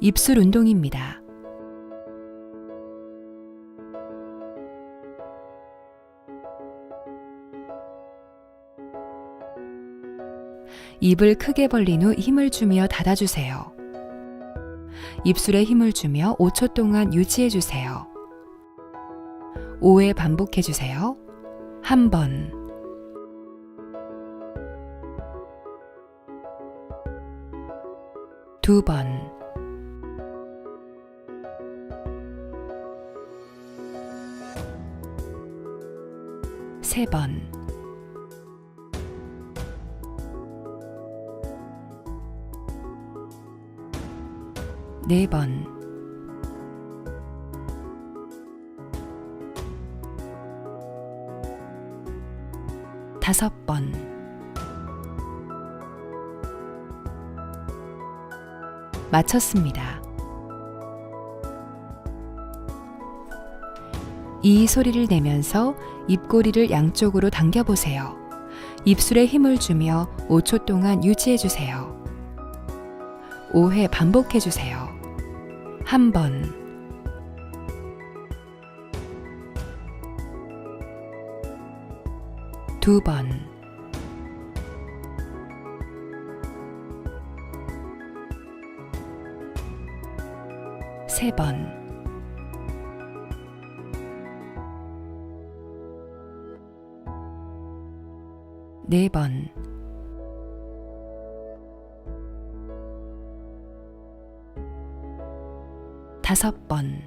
입술 운동입니다. 입을 크게 벌린 후 힘을 주며 닫아주세요. 입술에 힘을 주며 5초 동안 유지해주세요. 5회 반복해주세요. 한 번, 두 번, 세 번, 네 번, 다섯 번, 마쳤습니다. 이 소리를 내면서 입꼬리를 양쪽으로 당겨보세요. 입술에 힘을 주며 5초 동안 유지해주세요. 5회 반복해주세요. 한 번, 두 번, 세 번, 네 번, 다섯 번,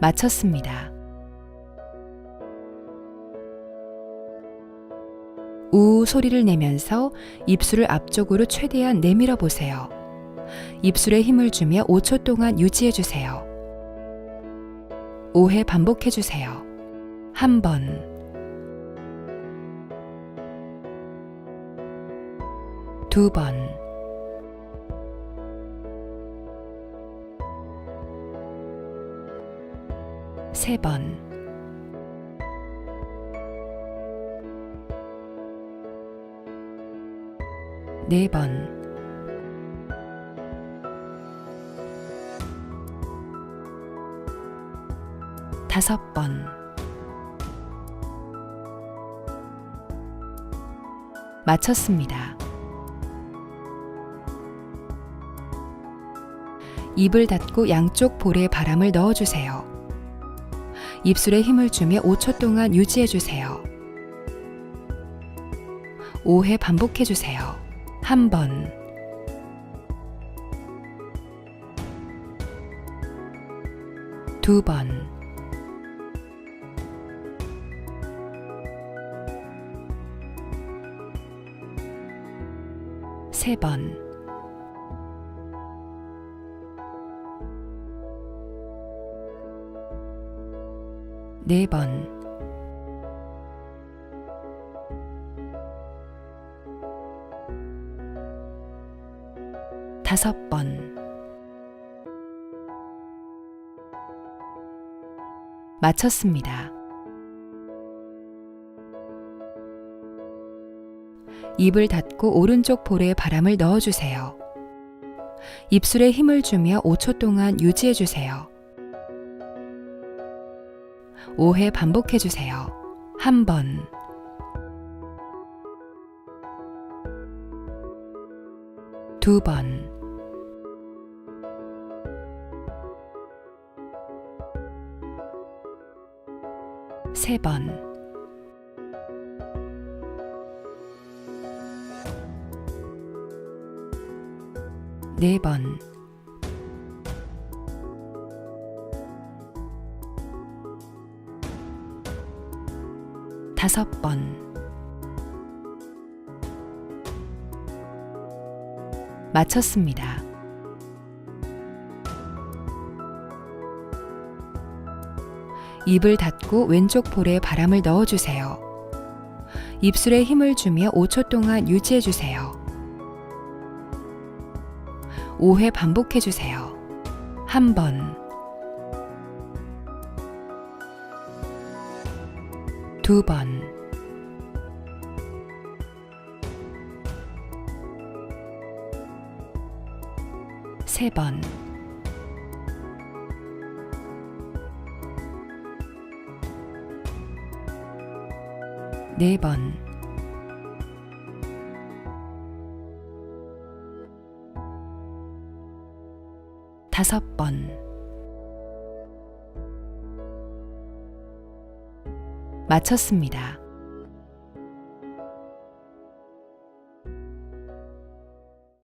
마쳤습니다. 우 소리를 내면서 입술을 앞쪽으로 최대한 내밀어 보세요. 입술에 힘을 주며 5초 동안 유지해 주세요. 5회 반복해 주세요. 한 번, 두 번, 세 번, 네 번, 다섯 번, 마쳤습니다. 입을 닫고 양쪽 볼에 바람을 넣어주세요. 입술에 힘을 주며 5초 동안 유지해주세요. 5회 반복해주세요. 한 번, 두 번, 세 번, 네 번, 다섯 번, 마쳤습니다. 입을 닫고 오른쪽 볼에 바람을 넣어주세요. 입술에 힘을 주며 5초 동안 유지해주세요. 5회 반복해주세요. 한 번, 두 번, 세 번, 네 번, 다섯 번, 마쳤습니다. 입을 닫고 왼쪽 볼에 바람을 넣어주세요. 입술에 힘을 주며 5초 동안 유지해주세요. 5회 반복해 주세요. 한 번, 두 번, 세 번, 네 번, 다섯 번. 마쳤습니다.